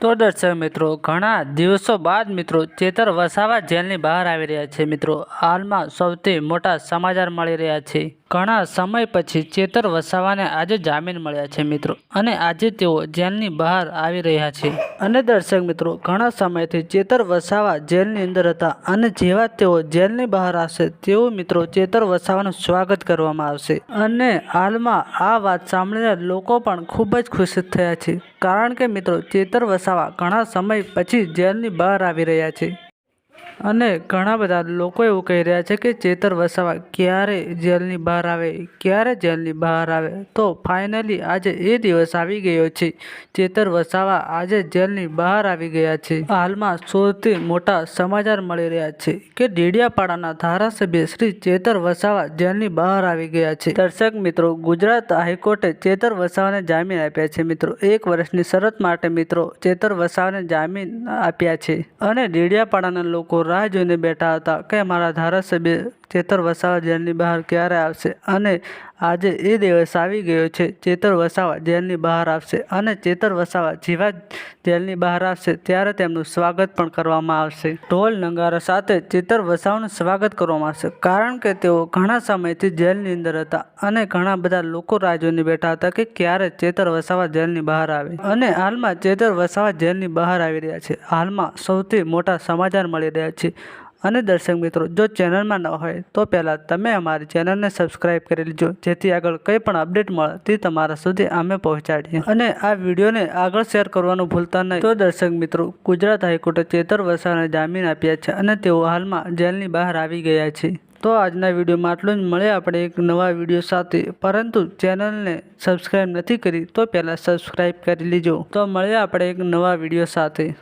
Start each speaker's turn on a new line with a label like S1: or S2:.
S1: તો દર્શક મિત્રો, ઘણા દિવસો બાદ મિત્રો ચેતર વસાવા જેલની બહાર આવી રહ્યા છે મિત્રો. હાલમાં સૌથી મોટા સમાચાર મળી રહ્યા છે. ઘણા સમય પછી ચેતર વસાવાને આજે જામીન મળ્યા છે મિત્રો અને આજે તેઓ જેલની બહાર આવી રહ્યા છે. અને દર્શક મિત્રો, ઘણા સમયથી ચેતર વસાવા જેલની અંદર હતા અને જેવા તેઓ જેલની બહાર આવશે તેઓ મિત્રો ચેતર વસાવાનું સ્વાગત કરવામાં આવશે. અને હાલમાં આ વાત સાંભળીને લોકો પણ ખૂબ જ ખુશ થયા છે. કારણ કે મિત્રો ચેતર વસાવા ઘણા સમય પછી જેલની બહાર આવી રહ્યા છે. અને ઘણા બધા લોકો એવું કહી રહ્યા છે કે ચેતર વસાવા ક્યારે જેલની બહાર આવે, ક્યારે જેલની બહાર આવે. તો ફાઇનલી આજે એ દિવસ આવી ગયો છે. ચેતર વસાવા આજે જેલની બહાર આવી ગયા છે. હાલમાં સૌથી મોટા સમાચાર મળી રહ્યા છે કે ડેડિયાપાડાના ધારાસભ્ય શ્રી ચેતર વસાવા જેલની બહાર આવી ગયા છે. દર્શક મિત્રો, ગુજરાત હાઈકોર્ટે ચેતર વસાવાને જામીન આપ્યા છે મિત્રો. એક વર્ષની શરત માટે મિત્રો ચેતર વસાવાને જામીન આપ્યા છે. અને ડેડિયાપાડાના લોકો રાહ જોઈને બેઠા હતા કે મારા ધારાસભ્ય ચેતર વસાવા જેલની બહાર ક્યારે આવશે અને આજે એ દિવસ આવી ગયો છે, ચેતર વસાવા જેલની બહાર આવશે અને ચેતર વસાવા જેવા જેલની બહાર આવશે, ત્યારે તેમનું સ્વાગત પણ કરવામાં આવશે. ઢોલ નંગારા સાથે ચેતર વસાવાનું સ્વાગત કરવામાં આવશે, કારણ કે તેઓ ઘણા સમયથી જેલની અંદર હતા અને ઘણા બધા લોકો રાહ બેઠા હતા કે ક્યારે ચેતર વસાવા જેલની બહાર આવે. અને હાલમાં ચેતર વસાવા જેલની બહાર આવી રહ્યા છે. હાલમાં સૌથી મોટા સમાચાર મળી રહ્યા છે અને દર્શક મિત્રો, જો ચેનલમાં ન હોય, તો પહેલાં તમે અમારી ચેનલને સબસ્ક્રાઈબ કરી લેજો, જેથી આગળ કંઈ પણ અપડેટ મળે, તે તમારા સુધી અમે પહોંચાડીએ. અને આ વિડીયોને આગળ શેર કરવાનું ભૂલતા નહીં. તો દર્શક મિત્રો, ગુજરાત હાઈકોર્ટે ચેતર વસાવાને જામીન આપ્યા છે અને તેઓ હાલમાં જેલની બહાર આવી ગયા છે. તો આજના વિડીયોમાં આટલું જ. મળે આપણે એક નવા વીડિયો સાથે. પરંતુ ચેનલને સબસ્ક્રાઈબ નથી કરી, તો પહેલાં સબસ્ક્રાઈબ કરી લેજો. તો મળીએ આપણે એક નવા વીડિયો સાથે.